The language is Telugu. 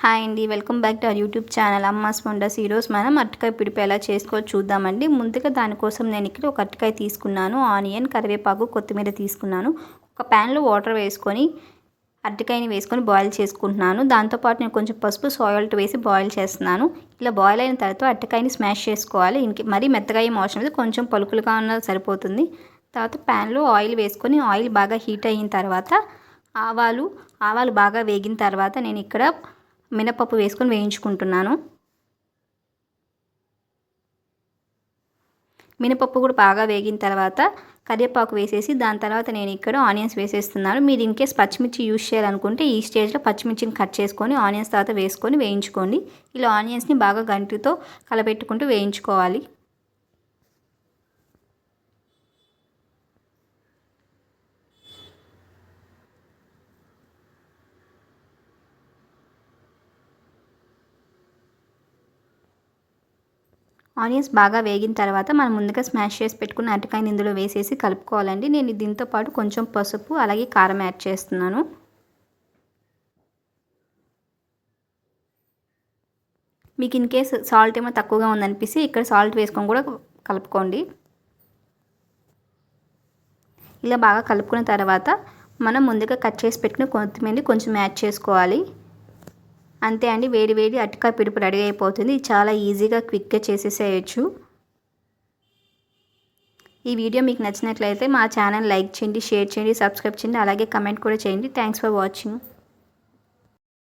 హాయ్ అండి welcome back to our YouTube channel. Amma's wonders ఈరోజు మనం అరటికాయ పిడిపి ఎలా చేసుకోవచ్చు చూద్దామండి. ముందుగా దానికోసం నేను ఇక్కడ ఒక అరటికాయ తీసుకున్నాను. ఆనియన్ కరివేపాకు కొత్తిమీర తీసుకున్నాను. ఒక ప్యాన్లో వాటర్ వేసుకొని అరటికాయని వేసుకొని బాయిల్ చేసుకుంటున్నాను. దాంతోపాటు నేను కొంచెం పసుపు సాయిల్ట్ వేసి బాయిల్ చేస్తున్నాను. ఇలా బాయిల్ అయిన తర్వాత అరటికాయని స్మాష్ చేసుకోవాలి. ఇంక మరీ మెత్తగా ఏం అవసరం లేదు. కొంచెం పలుకులుగా ఉన్న సరిపోతుంది. తర్వాత ప్యాన్లో ఆయిల్ వేసుకొని ఆయిల్ బాగా హీట్ అయిన తర్వాత ఆవాలు ఆవాలు బాగా వేగిన తర్వాత నేను ఇక్కడ మినపప్పు వేసుకొని వేయించుకుంటున్నాను. మినపప్పు కూడా బాగా వేగిన తర్వాత కరివేపాకు వేసేసి దాని తర్వాత నేను ఇక్కడ ఆనియన్స్ వేసేస్తున్నాను. మీరు ఇన్కేస్ పచ్చిమిర్చి యూజ్ చేయాలనుకుంటే ఈ స్టేజ్లో పచ్చిమిర్చిని కట్ చేసుకొని ఆనియన్స్ తర్వాత వేసుకొని వేయించుకోండి. ఇలా ఆనియన్స్ని బాగా గంటితో కలపెట్టుకుంటూ వేయించుకోవాలి. ఆనియన్స్ బాగా వేగిన తర్వాత మనం ముందుగా స్మాష్ చేసి పెట్టుకున్న అరటికాయని ఇందులో వేసేసి కలుపుకోవాలండి. నేను దీంతో పాటు కొంచెం పసుపు అలాగే కారం యాడ్ చేస్తున్నాను. మీకు ఇన్ కేస్ సాల్ట్ ఏమో తక్కువగా ఉందనిపిస్తే ఇక్కడ సాల్ట్ వేసుకొని కూడా కలుపుకోండి. ఇలా బాగా కలుపుకున్న తర్వాత మనం ముందుగా కట్ చేసి పెట్టుకుని కొత్తిమీర కొంచెం యాడ్ చేసుకోవాలి. అంతే అండి వేడి వేడి అటుకా పిడుపు రెడీ అయిపోతుంది. చాలా ఈజీగా క్విక్గా చేసేసేయచ్చు. ఈ వీడియో మీకు నచ్చినట్లయితే మా ఛానల్ లైక్ చేయండి షేర్ చేయండి సబ్స్క్రైబ్ చేయండి అలాగే కమెంట్ కూడా చేయండి. Thanks for watching